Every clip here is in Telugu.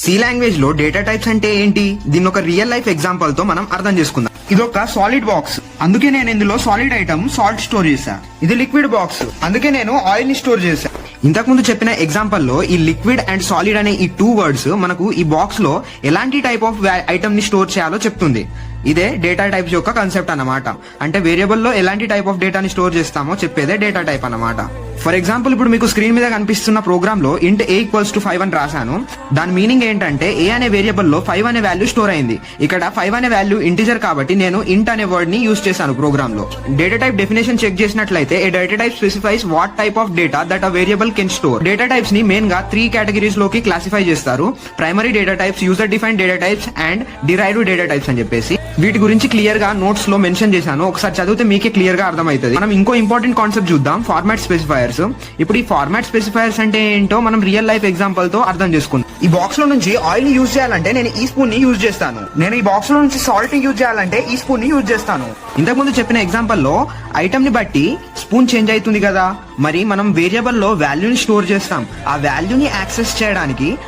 సి లాంగ్వేజ్లో డేటా టైప్స్ అంటే ఏంటి? దీన్ని ఒక రియల్ లైఫ్ ఎగ్జాంపుల్తో మనం అర్థం చేసుకుందాం. ఇది ఒక సాలిడ్ బాక్స్. అందుకే నేను ఇందులో సాలిడ్ ఐటమ్ సాల్ట్ స్టోర్ చేశా. ఇది లిక్విడ్ బాక్స్. అందుకే నేను ఆయిల్ని స్టోర్ చేశా. ఇంతకు ముందు చెప్పిన ఎగ్జాంపుల్లో ఈ లిక్విడ్ అండ్ సాలిడ్ అనే ఈ టూ వర్డ్స్ మనకు ఈ బాక్స్లో ఎలాంటి టైప్ ఆఫ్ ఐటమ్ని స్టోర్ చేయాలో చెప్తుంది. ఇదే డేటా టైప్స్ యొక్క కాన్సెప్ట్ అన్నమాట. అంటే వేరియబుల్లో ఎలాంటి టైప్ ఆఫ్ డేటాని స్టోర్ చేస్తామో చెప్పేదే డేటా టైప్ అన్నమాట. ఫర్ ఎగ్జాంపుల్ ఇప్పుడు మీకు స్క్రీన్ మీద కనిపిస్తున్న ప్రోగ్రామ్లో ఇంట్ ఏ ఈక్వల్స్ టు ఫైవ్ అని రాశాను. దాని మీనింగ్ ఏంటంటే ఏ అనే వేరియబుల్లో ఫైవ్ అనే వాల్యూ స్టోర్ అయింది. ఇక్కడ ఫైవ్ అనే వాల్యూ ఇంటిజర్ కాబట్టి నేను ఇంట్ అనే వర్డ్ని యూస్ చేశాను ప్రోగ్రామ్లో. డేటా టైప్ డెఫినేషన్ చెక్ చేసినట్లయితే a data type specifies what type of data that a variable can store data టైప్స్ని మెయిన్గా త్రీ కేటగిరీస్లోకి క్లాసిఫై చేస్తారు. Primary data types user define data types and derived data types అని చెప్పేసి. వీటి గురించి క్లియర్గా నోట్స్లో మెన్షన్ చేశాను. ఒకసారి చదివితే మీకే క్లియర్గా అర్థమవుతుంది. మనం ఇంకో ఇంపార్టెంట్ కాన్సెప్ట్ చూద్దాం ఫార్మాట్ స్పెసిఫైయర్స్ ఇప్పుడు ఈ ఫార్మాట్ స్పెసిఫైయర్స్ అంటే ఏంటో మనం రియల్ లైఫ్ ఎగ్జాంపుల్తో అర్థం చేసుకుందాం. ఈ బాక్స్లో నుంచి ఆయిల్ని యూజ్ చేయాలంటే నేను ఈ స్పూన్ని యూజ్ చేస్తాను. నేను ఈ బాక్స్లో నుంచి సాల్ట్ని యూజ్ చేయాలంటే ఈ స్పూన్ని యూజ్ చేస్తాను. ఇంతకు ముందు చెప్పిన ఎగ్జాంపుల్లో ఐటమ్ని బట్టి స్పూన్ చేంజ్ అవుతుంది కదా? మరి మనం వేరియబుల్లో వాల్యూని స్టోర్ చేస్తాం. ఆ వాల్యూని యాక్సెస్ చేయడానికి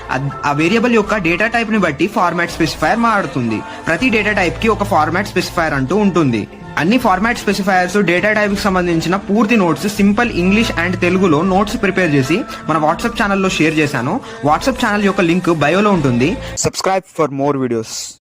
ఆ వేరియబుల్ యొక్క డేటా టైప్ని బట్టి ఫార్మాట్ స్పెసిఫైర్ మారుతుంది. ప్రతి డేటా టైప్కి ఒక ఫార్మాట్ స్పెసిఫైర్ అంటూ ఉంటుంది. అన్ని ఫార్మాట్ స్పెసిఫైర్స్ డేటా టైప్కి సంబంధించిన పూర్తి నోట్స్ సింపుల్ ఇంగ్లీష్ అండ్ తెలుగులో నోట్స్ ప్రిపేర్ చేసి మన వాట్సాప్ ఛానల్లో షేర్ చేశాను. వాట్సాప్ ఛానల్ యొక్క లింక్ బయోలో ఉంటుంది. Subscribe for more videos